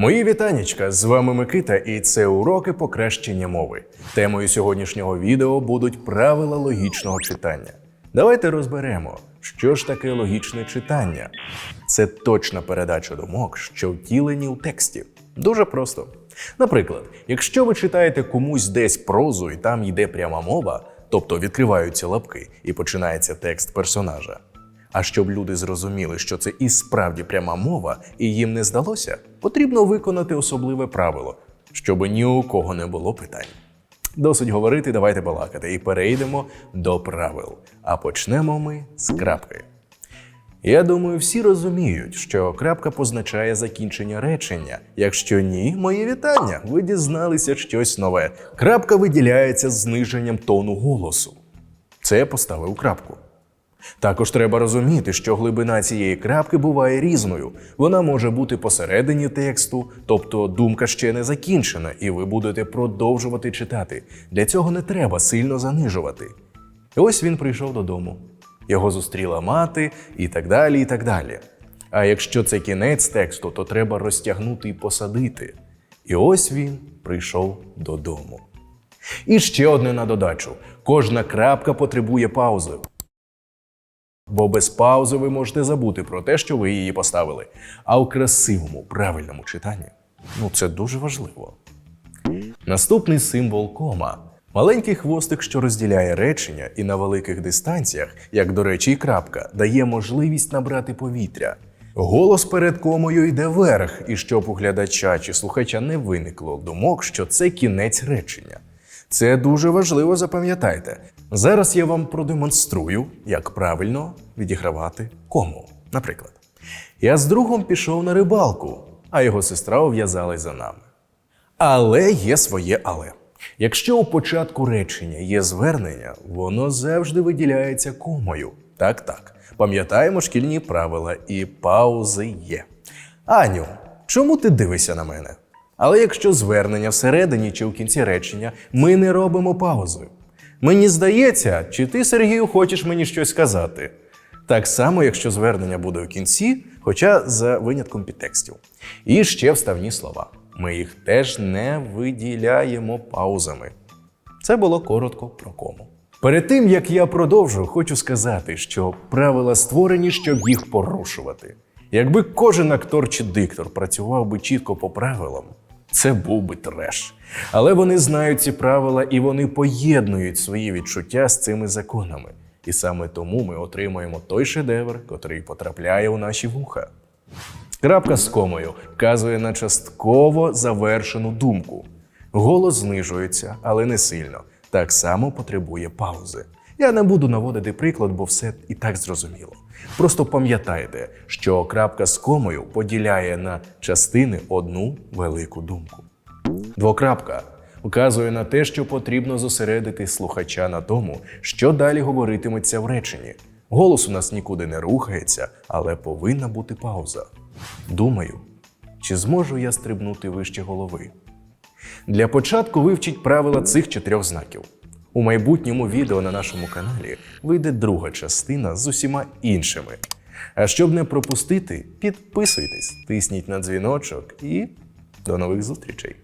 Мої вітанічка, з вами Микита, і це уроки покращення мови. Темою сьогоднішнього відео будуть правила логічного читання. Давайте розберемо, що ж таке логічне читання. Це точна передача думок, що втілені у тексті. Дуже просто. Наприклад, якщо ви читаєте комусь десь прозу і там йде пряма мова, тобто відкриваються лапки і починається текст персонажа. А щоб люди зрозуміли, що це і справді пряма мова, і їм не здалося, потрібно виконати особливе правило, щоб ні у кого не було питань. Досить говорити, давайте балакати і перейдемо до правил. А почнемо ми з крапки. Я думаю, всі розуміють, що крапка позначає закінчення речення. Якщо ні, мої вітання. Ви дізналися щось нове. Крапка виділяється зниженням тону голосу. Це я поставив крапку. Також треба розуміти, що глибина цієї крапки буває різною. Вона може бути посередині тексту, тобто думка ще не закінчена, і ви будете продовжувати читати. Для цього не треба сильно занижувати. І ось він прийшов додому. Його зустріла мати, і так далі, і так далі. А якщо це кінець тексту, то треба розтягнути і посадити. І ось він прийшов додому. І ще одне на додачу: кожна крапка потребує паузи. Бо без паузи ви можете забути про те, що ви її поставили. А у красивому, правильному читанні ну це дуже важливо. Наступний символ кома. Маленький хвостик, що розділяє речення, і на великих дистанціях, як до речі, і крапка, дає можливість набрати повітря. Голос перед комою йде вверх, і щоб у глядача чи слухача не виникло думок, що це кінець речення. Це дуже важливо, запам'ятайте. Зараз я вам продемонструю, як правильно відігравати кому. Наприклад, я з другом пішов на рибалку, а його сестра ув'язалась за нами. Але є своє але. Якщо у початку речення є звернення, воно завжди виділяється комою. Так, так. Пам'ятаємо шкільні правила і паузи є. Аню, чому ти дивишся на мене? Але якщо звернення всередині чи в кінці речення, ми не робимо паузи. Мені здається, чи ти, Сергію, хочеш мені щось сказати? Так само, якщо звернення буде у кінці, хоча за винятком підтекстів. І ще вставні слова. Ми їх теж не виділяємо паузами. Це було коротко про кому. Перед тим як я продовжу, хочу сказати, що правила створені, щоб їх порушувати. Якби кожен актор чи диктор працював би чітко по правилам, це був би треш. Але вони знають ці правила і вони поєднують свої відчуття з цими законами. І саме тому ми отримуємо той шедевр, котрий потрапляє у наші вуха. Крапка з комою вказує на частково завершену думку. Голос знижується, але не сильно. Так само потребує паузи. Я не буду наводити приклад, бо все і так зрозуміло. Просто пам'ятайте, що крапка з комою поділяє на частини одну велику думку. Двокрапка вказує на те, що потрібно зосередити слухача на тому, що далі говоритиметься в реченні. Голос у нас нікуди не рухається, але повинна бути пауза. Думаю, чи зможу я стрибнути вище голови? Для початку вивчіть правила цих чотирьох знаків. У майбутньому відео на нашому каналі вийде друга частина з усіма іншими. А щоб не пропустити, підписуйтесь, тисніть на дзвіночок і до нових зустрічей!